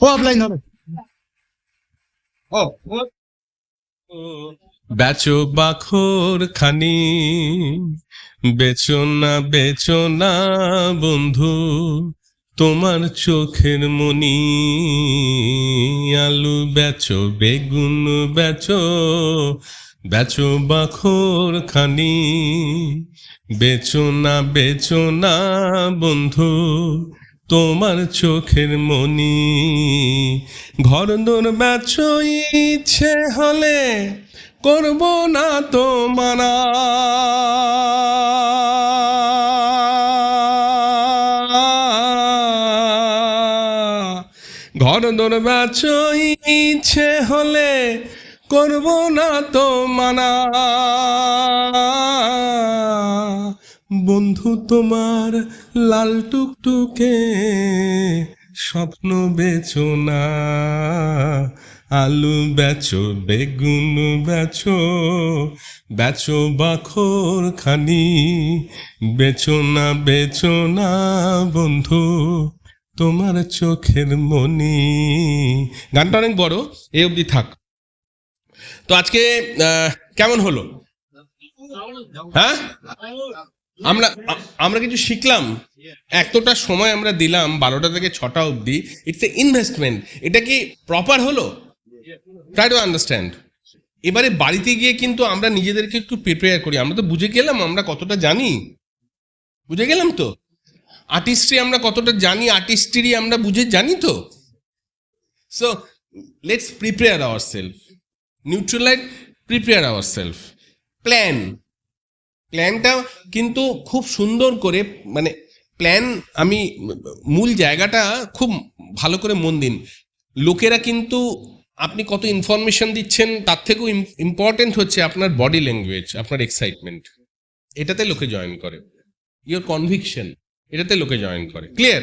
হবে ও বেচো বাখর খানি, বেচো না বেচো না, বন্ধু, তোমার চোখের মনি। আলু বেচো, বেগুন বেচো বেচো বাখর খানি, বেচো না বেচো না, বন্ধু তোমার চোখের মনি। ঘর দোর বেচো ইচ্ছে হলে করব না তো মানা ঘর দোর বেচো ইচ্ছে হলে করব না তো মানা বন্ধু তোমার লাল টুকটুকে স্বপ্ন বেচো না আলু বেচো বেগুন বেচো বেচো বাখর খানি বেচো না বেচো না বন্ধু তোমার চোখের মনি। গানটা অনেক বড় এই অবধি থাক। তো আজকে কেমন হলো? হ্যাঁ? আমরা আমরা কিছু শিখলাম, এতটা সময় আমরা দিলাম, বারোটা থেকে ছটা অবধি ইটস এ ইনভেস্টমেন্ট এটা কি প্রপার হলো? ট্রাই টু আন্ডারস্ট্যান্ড এবারে বাড়িতে গিয়ে কিন্তু আমরা নিজেদেরকে একটু প্রিপেয়ার করি, আমরা তো বুঝে গেলাম, আমরা কতটা জানি। বুঝে গেলাম তো? আর্টিস্ট্রি আমরা কতটা জানি আর্টিস্ট্রি আমরা বুঝে জানি তো? So let's prepare our self neutralise prepare our self plan প্ল্যানটা কিন্তু খুব সুন্দর করে মানে প্ল্যান আমি, মূল জায়গাটা খুব ভালো করে মন দিন। লোকেরা কিন্তু আপনি কত ইনফরমেশন দিচ্ছেন, তার থেকেও ইম্পর্টেন্ট হচ্ছে আপনার বডি ল্যাঙ্গুয়েজ আপনার এক্সাইটমেন্ট এটাতে লোকে জয়েন করে। ইওর কনভিকশন এটাতে লোকে জয়েন করে। ক্লিয়ার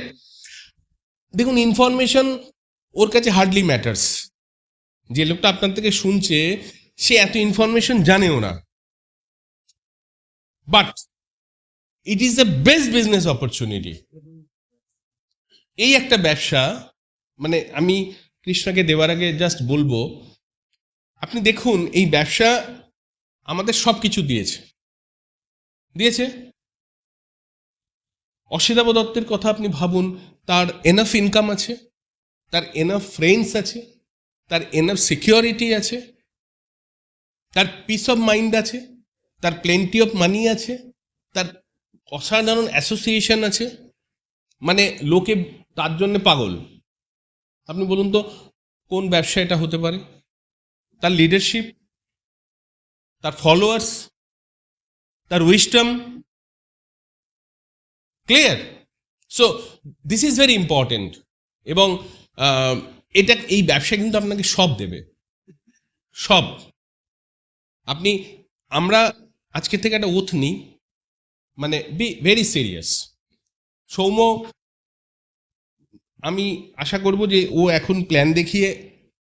দেখুন ইনফরমেশন ওর কাছে হার্ডলি ম্যাটার্স যে লোকটা আপনার থেকে শুনছে, সে এত ইনফরমেশন জানেও না। But it is the best business opportunity এই একটা ব্যবসা মানে আমি কৃষ্ণাকে দেওয়ার আগে জাস্ট বলব, আপনি দেখুন, এই ব্যবসা আমাদের সব কিছু দিয়েছে। দিয়েছে? অসিতাভ দত্তের কথা আপনি ভাবুন, তার এনাফ ইনকাম আছে, তার এনাফ ফ্রেন্ডস আছে, তার এনাফ সিকিউরিটি আছে, তার পিস অফ মাইন্ড আছে। তার প্লেন্টি অফ মানি আছে, তার অসাধারণ অ্যাসোসিয়েশন আছে মানে লোকে তার জন্য পাগল। আপনি বলুন তো, কোন ব্যবসা এটা হতে পারে? তার লিডারশিপ তার ফলোয়ার্স তার wisdom clear so this is very important এবং এটা, এই ব্যবসা কিন্তু আপনাকে সব দেবে। সব। আপনি, আমরা আজকে থেকে একটা ওথ নিই মানে বি ভেরি সিরিয়াস সৌম্য, আমি আশা করব যে ও এখন প্ল্যান দেখিয়ে